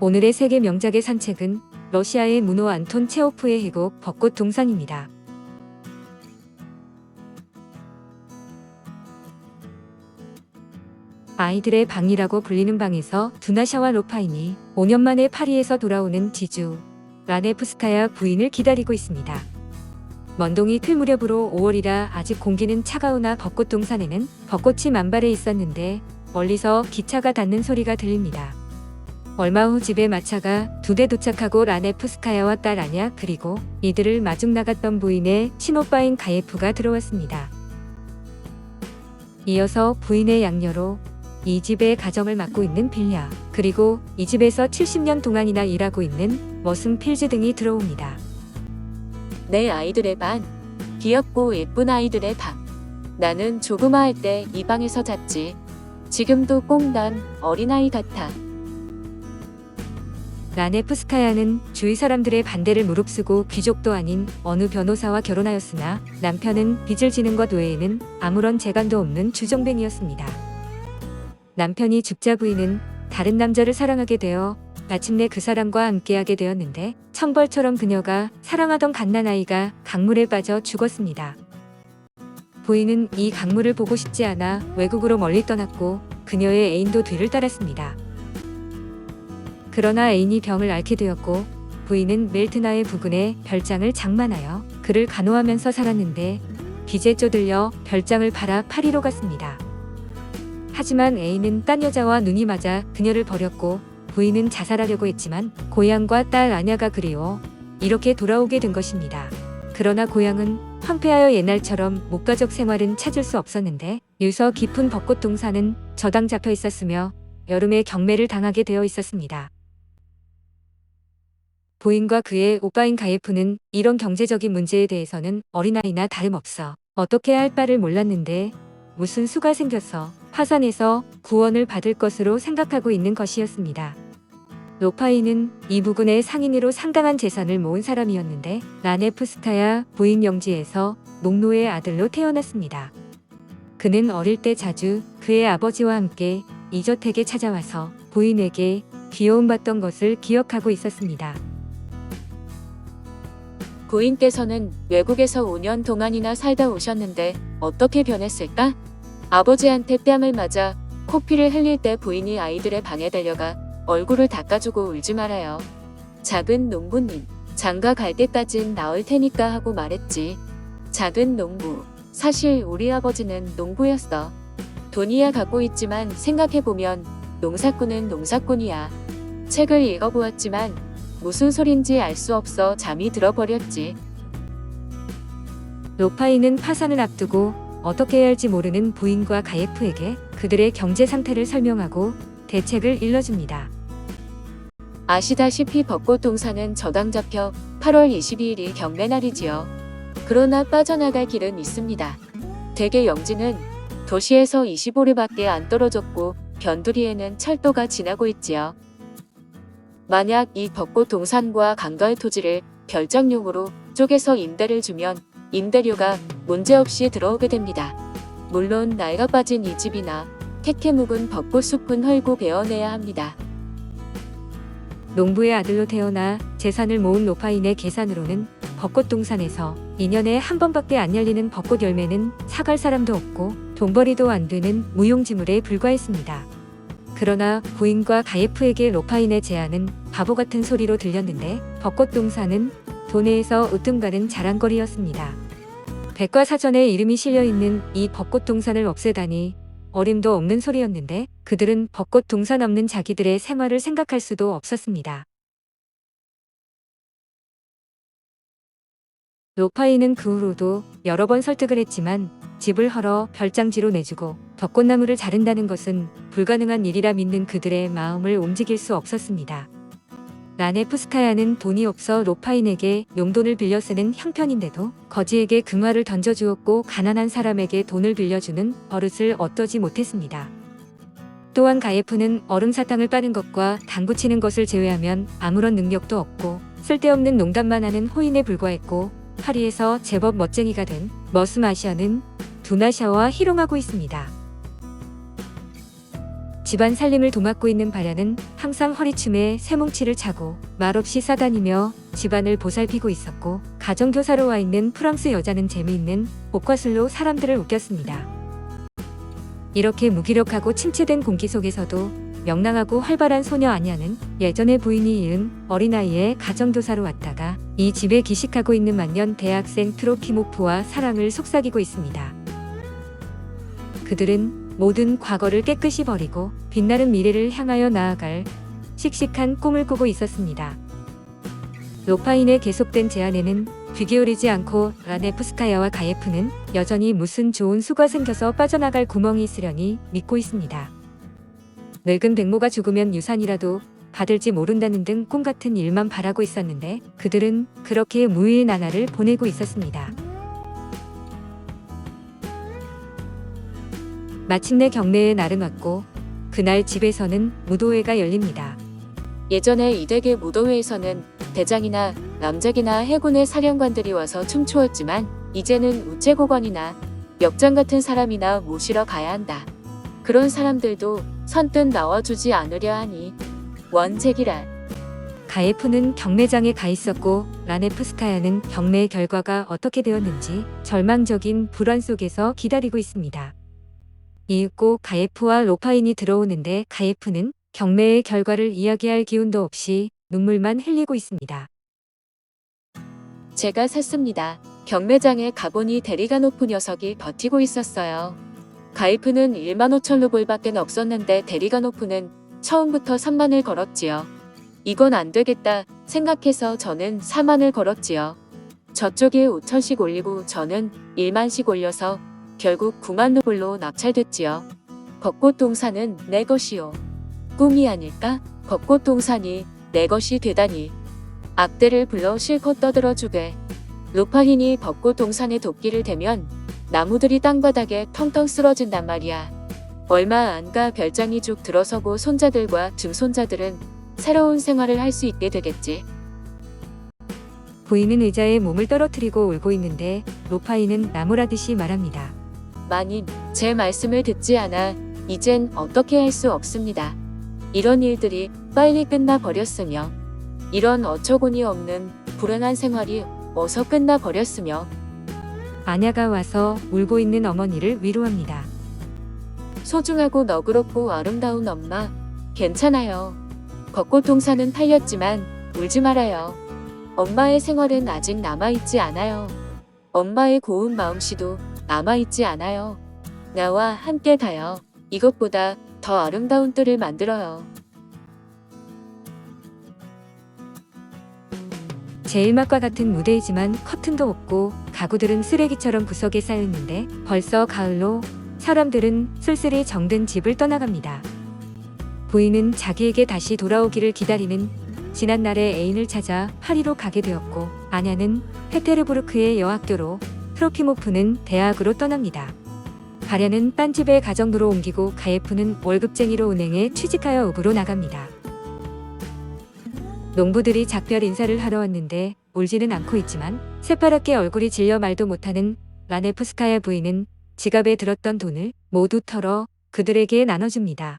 오늘의 세계 명작의 산책은 러시아의 문호 안톤 체오프의 희곡 벚꽃 동산입니다. 아이들의 방이라고 불리는 방에서 두나샤와 로파인이 5년 만에 파리에서 돌아오는 지주 라네프스카야 부인을 기다리고 있습니다. 먼동이 틀 무렵으로 5월이라 아직 공기는 차가우나 벚꽃 동산에는 벚꽃이 만발해 있었는데 멀리서 기차가 닿는 소리가 들립니다. 얼마 후 집에 마차가 두 대 도착하고 라네프스카야와 딸 아냐 그리고 이들을 마중 나갔던 부인의 친오빠인 가예프가 들어왔습니다. 이어서 부인의 양녀로 이 집의 가정을 맡고 있는 빌냐 그리고 이 집에서 70년 동안이나 일하고 있는 머슴 필즈 등이 들어옵니다. 내 아이들의 반. 귀엽고 예쁜 아이들의 방. 나는 조그마할 때 이 방에서 잤지. 지금도 꼭 난 어린아이 같아. 라네프스카야는 주위 사람들의 반대를 무릅쓰고 귀족도 아닌 어느 변호사와 결혼하였으나 남편은 빚을 지는 것 외에는 아무런 재간도 없는 주정뱅이였습니다. 남편이 죽자 부인은 다른 남자를 사랑하게 되어 마침내 그 사람과 함께하게 되었는데 청벌처럼 그녀가 사랑하던 갓난아이가 강물에 빠져 죽었습니다. 부인은 이 강물을 보고 싶지 않아 외국으로 멀리 떠났고 그녀의 애인도 뒤를 따랐습니다. 그러나 애인이 병을 앓게 되었고 부인은 멜트나의 부근에 별장을 장만하여 그를 간호하면서 살았는데 빚에 쪼들려 별장을 팔아 파리로 갔습니다. 하지만 애인은 딴 여자와 눈이 맞아 그녀를 버렸고 부인은 자살하려고 했지만 고향과 딸 아냐가 그리워 이렇게 돌아오게 된 것입니다. 그러나 고향은 황폐하여 옛날처럼 목가족 생활은 찾을 수 없었는데 유서 깊은 벚꽃 동산은 저당 잡혀 있었으며 여름에 경매를 당하게 되어 있었습니다. 부인과 그의 오빠인 가예프는 이런 경제적인 문제에 대해서는 어린아이나 다름없어 어떻게 할 바를 몰랐는데 무슨 수가 생겨서 파산해서 구원을 받을 것으로 생각하고 있는 것이었습니다. 로파이는 이 부근의 상인으로 상당한 재산을 모은 사람이었는데 라네프스카야 부인 영지에서 농노의 아들로 태어났습니다. 그는 어릴 때 자주 그의 아버지와 함께 이 저택에 찾아와서 부인에게 귀여움받던 것을 기억하고 있었습니다. 부인께서는 외국에서 5년 동안이나 살다 오셨는데 어떻게 변했을까? 아버지한테 뺨을 맞아 코피를 흘릴 때 부인이 아이들의 방에 달려가 얼굴을 닦아주고 울지 말아요. 작은 농부님, 장가 갈 때까진 나을 테니까 하고 말했지. 작은 농부. 사실 우리 아버지는 농부였어. 돈이야 갖고 있지만 생각해보면 농사꾼은 농사꾼이야. 책을 읽어보았지만 무슨 소린지 알 수 없어 잠이 들어버렸지. 로파이는 파산을 앞두고 어떻게 해야 할지 모르는 부인과 가예프에게 그들의 경제 상태를 설명하고 대책을 일러줍니다. 아시다시피 벚꽃 동산은 저당 잡혀 8월 22일이 경매날이지요. 그러나 빠져나갈 길은 있습니다. 대개 영지는 도시에서 25리밖에 안 떨어졌고 변두리에는 철도가 지나고 있지요. 만약 이 벚꽃 동산과 강가의 토지를 별장용으로 쪼개서 임대를 주면 임대료가 문제없이 들어오게 됩니다. 물론 낡아 빠진 이 집이나 태케 묵은 벚꽃 숲은 헐고 베어내야 합니다. 농부의 아들로 태어나 재산을 모은 로파인의 계산으로는 벚꽃 동산에서 2년에 한 번밖에 안 열리는 벚꽃 열매는 사갈 사람도 없고 돈벌이도 안 되는 무용지물에 불과했습니다. 그러나 부인과 가예프에게 로파인의 제안은 바보 같은 소리로 들렸는데 벚꽃 동산은 도내에서 으뜸가는 자랑거리였습니다. 백과사전에 이름이 실려 있는 이 벚꽃 동산을 없애다니 어림도 없는 소리였는데 그들은 벚꽃 동산 없는 자기들의 생활을 생각할 수도 없었습니다. 로파이는 그 후로도 여러 번 설득을 했지만 집을 헐어 별장지로 내주고 벚꽃나무를 자른다는 것은 불가능한 일이라 믿는 그들의 마음을 움직일 수 없었습니다. 라네프스카야는 돈이 없어 로파인에게 용돈을 빌려 쓰는 형편인데도 거지에게 금화를 던져주었고 가난한 사람에게 돈을 빌려주는 버릇을 어떠지 못했습니다. 또한 가예프는 얼음 사탕을 빠는 것과 당구 치는 것을 제외하면 아무런 능력도 없고 쓸데없는 농담만 하는 호인에 불과했고 파리에서 제법 멋쟁이가 된 머스마시아는 두나샤와 희롱하고 있습니다. 집안 살림을 도맡고 있는 발야는 항상 허리춤에 새뭉치를 차고 말없이 싸다니며 집안을 보살피고 있었고 가정교사로 와 있는 프랑스 여자는 재미있는 복과술로 사람들을 웃겼습니다. 이렇게 무기력하고 침체된 공기 속에서도 명랑하고 활발한 소녀 아니아는 예전에 부인이 잃은 어린아이의 가정교사로 왔다가 이 집에 기식하고 있는 만년 대학생 트로피모프와 사랑을 속삭이고 있습니다. 그들은 모든 과거를 깨끗이 버리고 빛나는 미래를 향하여 나아갈 씩씩한 꿈을 꾸고 있었습니다. 로파인의 계속된 제안에는 귀 기울이지 않고 라네프스카야와 가예프는 여전히 무슨 좋은 수가 생겨서 빠져나갈 구멍이 있으려니 믿고 있습니다. 늙은 백모가 죽으면 유산이라도 받을지 모른다는 등 꿈 같은 일만 바라고 있었는데 그들은 그렇게 무일 나날을 보내고 있었습니다. 마침내 경매의 날은 왔고 그날 집에서는 무도회가 열립니다. 예전에 이댁의 무도회에서는 대장이나 남작이나 해군의 사령관들이 와서 춤추었지만 이제는 우체국원이나 역장 같은 사람이나 모시러 가야 한다. 그런 사람들도 선뜻 나와주지 않으려 하니 원책이라. 가예프는 경매장에 가 있었고 라네프스카야는 경매의 결과가 어떻게 되었는지 절망적인 불안 속에서 기다리고 있습니다. 이윽고 가예프와 로파인이 들어오는데 가예프는 경매의 결과를 이야기할 기운도 없이 눈물만 흘리고 있습니다. 제가 샀습니다. 경매장에 가보니 대리가 높은 녀석이 버티고 있었어요. 가이프는 1만 5천 루블밖에 없었는데 대리가 높은 처음부터 3만을 걸었지요. 이건 안 되겠다 생각해서 저는 4만을 걸었지요. 저쪽에 5천씩 올리고 저는 1만씩 올려서 결국 9만 루블로 낙찰됐지요. 벚꽃 동산은 내 것이요. 꿈이 아닐까? 벚꽃 동산이 내 것이 되다니. 악대를 불러 실컷 떠들어 주게. 루파힌이 벚꽃 동산에 도끼를 대면 나무들이 땅바닥에 텅텅 쓰러진단 말이야. 얼마 안가 별장이 쭉 들어서고 손자들과 증손자들은 새로운 생활을 할 수 있게 되겠지. 부인은 의자에 몸을 떨어뜨리고 울고 있는데 로파인은 나무라듯이 말합니다. 마님, 제 말씀을 듣지 않아 이젠 어떻게 할 수 없습니다. 이런 일들이 빨리 끝나 버렸으며 이런 어처구니 없는 불행한 생활이 어서 끝나 버렸으며 아냐가 와서 울고 있는 어머니를 위로합니다. 소중하고 너그럽고 아름다운 엄마 괜찮아요. 벚꽃 동산은 팔렸지만 울지 말아요. 엄마의 생활은 아직 남아있지 않아요. 엄마의 고운 마음씨도 남아있지 않아요. 나와 함께 가요. 이것보다 더 아름다운 뜰을 만들어요. 제일막과 같은 무대이지만 커튼도 없고 가구들은 쓰레기처럼 구석에 쌓여있는데 벌써 가을로 사람들은 쓸쓸히 정든 집을 떠나갑니다. 부인은 자기에게 다시 돌아오기를 기다리는 지난날의 애인을 찾아 파리로 가게 되었고 아냐는 페테르부르크의 여학교로 트로피모프는 대학으로 떠납니다. 가랴는 딴집에 가정부로 옮기고 가예프는 월급쟁이로 은행에 취직하여 읍으로 나갑니다. 농부들이 작별 인사를 하러 왔는데 울지는 않고 있지만 새파랗게 얼굴이 질려 말도 못하는 라네프스카야 부인은 지갑에 들었던 돈을 모두 털어 그들에게 나눠줍니다.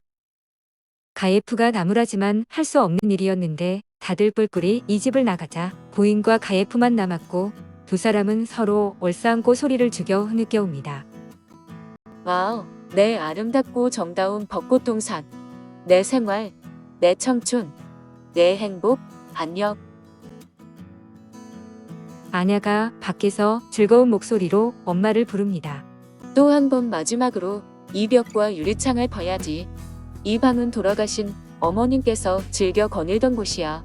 가예프가 나무라지만 할 수 없는 일이었는데 다들 뿔뿔이 이 집을 나가자 부인과 가예프만 남았고 두 사람은 서로 얼싸안고 소리를 죽여 흐느껴옵니다. 와우, 내 아름답고 정다운 벚꽃 동산. 내 생활, 내 청춘, 내 행복, 안녕. 아냐가 밖에서 즐거운 목소리로 엄마를 부릅니다. 또 한 번 마지막으로 이 벽과 유리창을 봐야지. 이 방은 돌아가신 어머님께서 즐겨 거닐던 곳이야.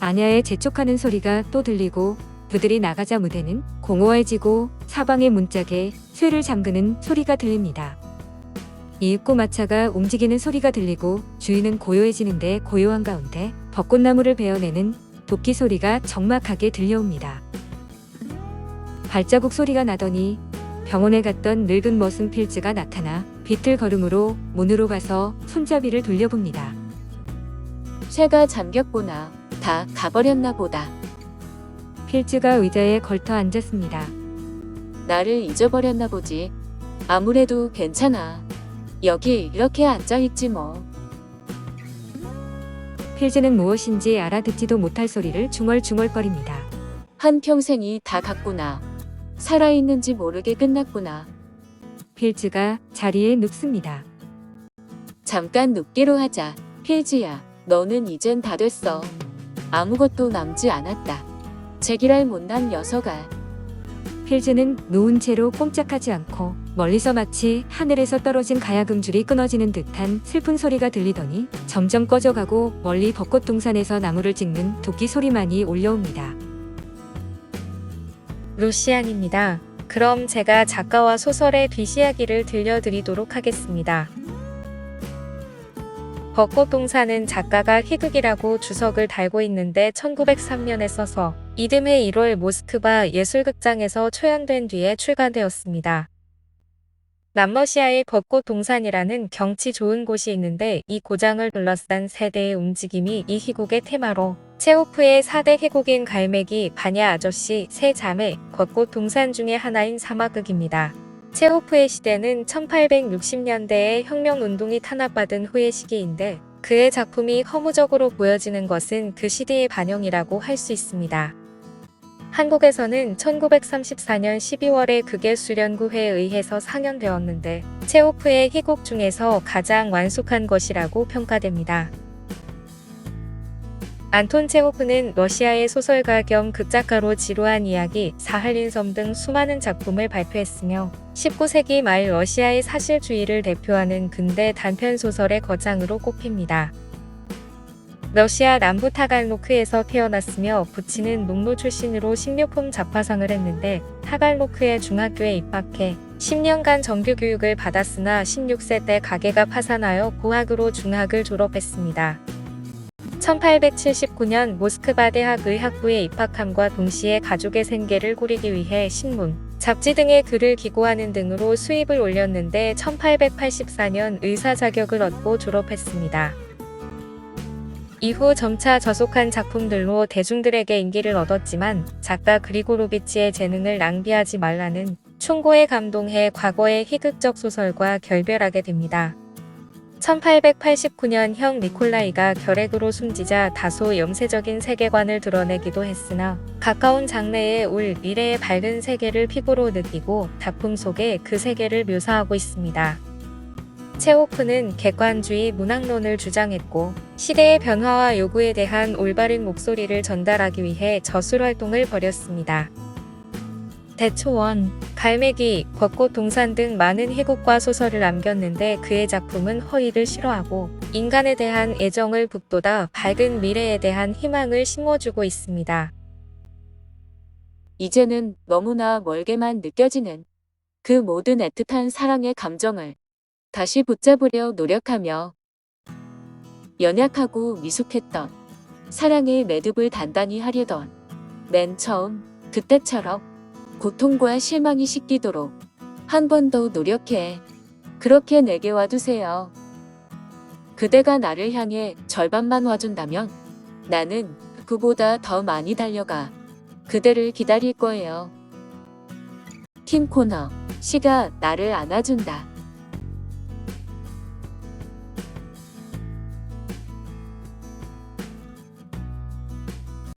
아냐의 재촉하는 소리가 또 들리고 그들이 나가자 무대는 공허해지고 사방의 문짝에 쇠를 잠그는 소리가 들립니다. 이윽고 마차가 움직이는 소리가 들리고 주인은 고요해지는데 고요한 가운데 벚꽃나무를 베어내는 도끼 소리가 적막하게 들려옵니다. 발자국 소리가 나더니 병원에 갔던 늙은 머슴 필즈가 나타나 비틀 걸음으로 문으로 가서 손잡이를 돌려봅니다. 새가 잠겼구나. 다 가버렸나 보다. 필즈가 의자에 걸터 앉았습니다. 나를 잊어버렸나 보지. 아무래도 괜찮아. 여기 이렇게 앉아있지 뭐. 필즈는 무엇인지 알아듣지도 못할 소리를 중얼중얼거립니다. 한 평생이 다 갔구나. 살아있는지 모르게 끝났구나. 필즈가 자리에 눕습니다. 잠깐 눕기로 하자. 필즈야, 너는 이젠 다 됐어. 아무것도 남지 않았다. 제기랄 못난 녀석아. 필즈는 누운 채로 꼼짝하지 않고 멀리서 마치 하늘에서 떨어진 가야금줄이 끊어지는 듯한 슬픈 소리가 들리더니 점점 꺼져가고 멀리 벚꽃 동산에서 나무를 찍는 도끼 소리만이 올려옵니다. 루시안입니다. 그럼 제가 작가와 소설의 뒷이야기를 들려드리도록 하겠습니다. 벚꽃동산은 작가가 희극이라고 주석을 달고 있는데 1903년에 써서 이듬해 1월 모스크바 예술극장에서 초연된 뒤에 출간되었습니다. 남러시아의 벚꽃 동산이라는 경치 좋은 곳이 있는데 이 고장을 둘러싼 세대의 움직임이 이 희곡의 테마로 체오프의 4대 희곡인 갈매기, 바냐 아저씨, 세 자매, 벚꽃 동산 중의 하나인 사막극입니다. 체오프의 시대는 1860년대에 혁명운동이 탄압받은 후의 시기인데 그의 작품이 허무적으로 보여지는 것은 그 시대의 반영이라고 할 수 있습니다. 한국에서는 1934년 12월에 극의 수련구회에 의해서 상연되었는데 체오프의 희곡 중에서 가장 완숙한 것이라고 평가됩니다. 안톤 체호프는 러시아의 소설가 겸 극작가로 지루한 이야기, 사할린 섬 등 수많은 작품을 발표했으며 19세기 말 러시아의 사실주의를 대표하는 근대 단편 소설의 거장으로 꼽힙니다. 러시아 남부 타갈로크에서 태어났으며 부친은 농노 출신으로 식료품 잡화상을 했는데 타갈로크의 중학교에 입학해 10년간 정규 교육을 받았으나 16세 때 가게가 파산하여 고학으로 중학을 졸업했습니다. 1879년 모스크바 대학 의학부에 입학함과 동시에 가족의 생계를 꾸리기 위해 신문, 잡지 등의 글을 기고하는 등으로 수입을 올렸는데 1884년 의사 자격을 얻고 졸업했습니다. 이후 점차 저속한 작품들로 대중들에게 인기를 얻었지만 작가 그리고로비치의 재능을 낭비하지 말라는 충고에 감동해 과거의 희극적 소설과 결별하게 됩니다. 1889년 형 니콜라이가 결핵으로 숨지자 다소 염세적인 세계관을 드러내기도 했으나 가까운 장래에 올 미래의 밝은 세계를 피부로 느끼고 작품 속에 그 세계를 묘사하고 있습니다. 체오프는 객관주의 문학론을 주장했고 시대의 변화와 요구에 대한 올바른 목소리를 전달하기 위해 저술 활동을 벌였습니다. 대초원, 갈매기, 벚꽃 동산 등 많은 희곡과 소설을 남겼는데 그의 작품은 허위를 싫어하고 인간에 대한 애정을 북돋아 밝은 미래에 대한 희망을 심어주고 있습니다. 이제는 너무나 멀게만 느껴지는 그 모든 애틋한 사랑의 감정을 다시 붙잡으려 노력하며 연약하고 미숙했던 사랑의 매듭을 단단히 하려던 맨 처음 그때처럼 고통과 실망이 씻기도록 한 번 더 노력해. 그렇게 내게 와두세요. 그대가 나를 향해 절반만 와준다면 나는 그보다 더 많이 달려가 그대를 기다릴 거예요. 팀 코너, 시가 나를 안아준다.